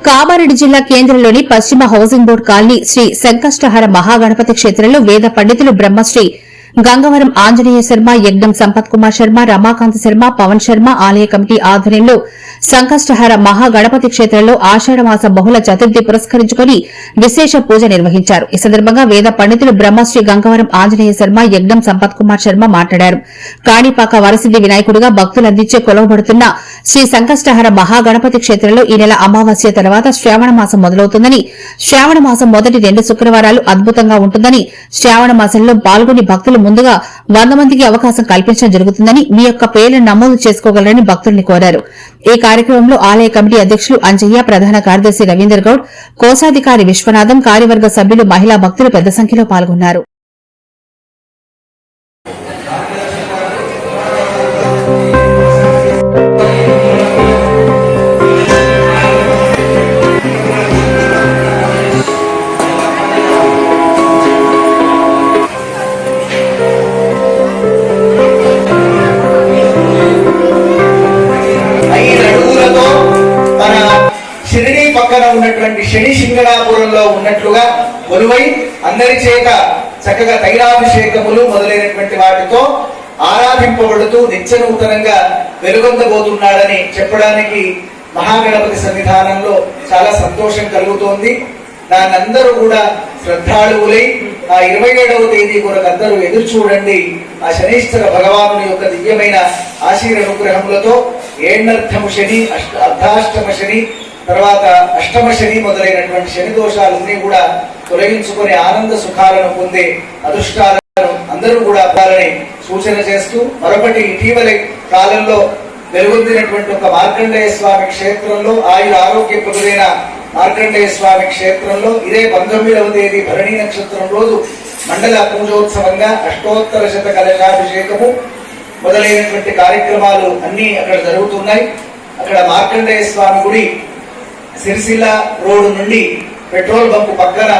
కామారెడ్డి జిల్లా కేంద్రంలోని పశ్చిమ housing board colony Shri Sankashtahara Mahaganapati క్షేత్రంలో వేద పండితులు బ్రహ్మశ్రీ గంగవరం ఆంజనేయ శర్మ యజ్ఞం సంపత్ కుమార్ శర్మ రమాకాంత్ శర్మ పవన్ శర్మ ఆలయ కమిటీ ఆధ్వర్యంలో సంకష్టహర మహాగణపతి క్షేత్రంలో ఆషాఢమాస బహుళ చతుర్థి పురస్కరించుకుని విశేష పూజ నిర్వహించారు. ఈ సందర్భంగా వేద పండితులు బ్రహ్మశ్రీ గంగవరం ఆంజనేయ శర్మ యజ్ఞం సంపత్ కుమార్ శర్మ మాట్లాడారు. కాణిపాక వరసిద్ది వినాయకుడిగా భక్తులందించే కొలవబడుతున్న శ్రీ సంకష్టహర మహాగణపతి క్షేత్రంలో ఈ నెల అమావాస్య తర్వాత శ్రావణ మాసం మొదలవుతుందని శ్రావణ మాసం మొదటి రెండు శుక్రవారాలు అద్భుతంగా ఉంటుందని శ్రావణ మాసంలో పాల్గొని భక్తులు ముందుగా వంద మందికి అవకాశం కల్పించడం జరుగుతుందని మీ యొక్క పేర్లను నమోదు చేసుకోగలరని భక్తుల్ని కోరారు. ఈ కార్యక్రమంలో ఆలయ కమిటీ అధ్యక్షులు అంజయ్య ప్రధాన కార్యదర్శి రవీందర్ గౌడ్ కోశాధికారి విశ్వనాథం కార్యవర్గ సభ్యులు మహిళా భక్తులు పెద్ద సంఖ్యలో పాల్గొన్నారు. పక్కన ఉన్నటువంటి శని సింగళాపురంలో ఉన్నట్లుగా కొలువై అందరి చేత చక్కగా తైలాభిషేకములు మొదలైనటువంటి వాటితో ఆరాధింపబడుతూ నిత్యనూతనంగా వెలుగొందబోతున్నాడని చెప్పడానికి మహాగణపతి సన్నిధానంలో చాలా సంతోషం కలుగుతోంది. దానందరూ కూడా శ్రద్ధాళువులై ఆ ఇరవై ఏడవ తేదీ కొరకు అందరూ ఎదురు చూడండి ఆ శనీశ్వర భగవాను యొక్క దివ్యమైన ఆశీర్ అనుగ్రహములతో ఏణర్థము శని అష్ట అర్ధాష్టమ శని తర్వాత అష్టమ శని మొదలైనటువంటి శని దోషాలన్నీ కూడా తొలగించుకొని ఆనంద సుఖాలను పొందే అదృష్టాలను అందరూ కూడా అవ్వాలని సూచన చేస్తూ మరొకటి ఇటీవలి కాలంలో వెలుగొందినటువంటి ఒక మార్కండేయ స్వామి క్షేత్రంలో ఆయుర ఆరోగ్యప్రదులైన మార్కండేయ స్వామి క్షేత్రంలో ఇదే పంతొమ్మిదవ తేదీ భరణి నక్షత్రం రోజు మండల పూజోత్సవంగా అష్టోత్తర శత కలశాభిషేకము మొదలైనటువంటి కార్యక్రమాలు అన్నీ అక్కడ జరుగుతున్నాయి. అక్కడ మార్కండేయ స్వామి గుడి సిరిసిల్ల రోడ్డు నుండి పెట్రోల్ బంక్ పక్కన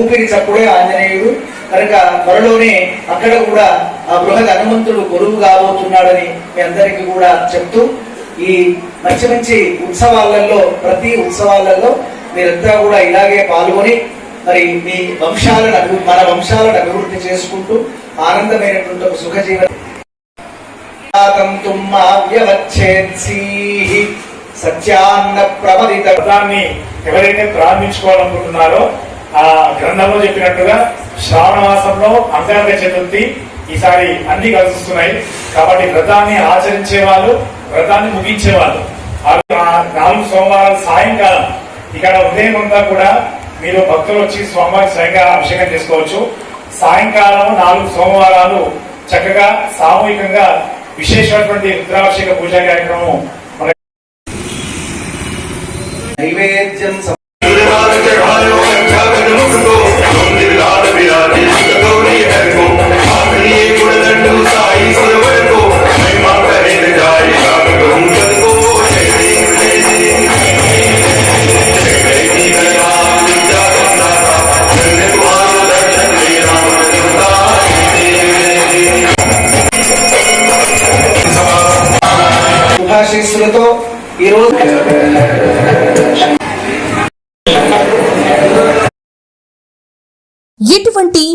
ఊపిరి చప్పుడే ఆంజనేయుడు. కనుక త్వరలోనే అక్కడ కూడా ఆ బృహద్ హనుమంతుడు కొలువు కాబోతున్నాడని మీ అందరికీ కూడా చెప్తూ ఈ మంచి మంచి ఉత్సవాలలో ప్రతి ఉత్సవాలలో మీరంతా కూడా ఇలాగే పాల్గొని మరి మీ వంశాలను అభి- మన వంశాలను అభివృద్ధి చేసుకుంటూ ఆనందమైనటువంటి ఒక సుఖజీవనం సత్యాన్న ప్రమదిత వ్రతాన్ని ఎవరైతే ప్రారంభించుకోవాలనుకుంటున్నారో ఆ గ్రంథంలో చెప్పినట్టుగా శ్రావణ మాసంలో అంగారక చతుర్థి ఈసారి అన్ని కలిసిస్తున్నాయి. కాబట్టి వ్రతాన్ని ఆచరించే వాళ్ళు వ్రతాన్ని ముగించేవాళ్ళు. నాలుగు సోమవారాలు సాయంకాలం ఇక్కడ ఉదయం అంతా కూడా మీరు భక్తులు వచ్చి స్వామివారి స్వయంగా అభిషేకం చేసుకోవచ్చు. సాయంకాలం నాలుగు సోమవారాలు చక్కగా సామూహికంగా విశేషమైనటువంటి రుద్రాభిషేక పూజా కార్యక్రమం నైవేద్యం సమ- శుభాశీస్సులతో ఈ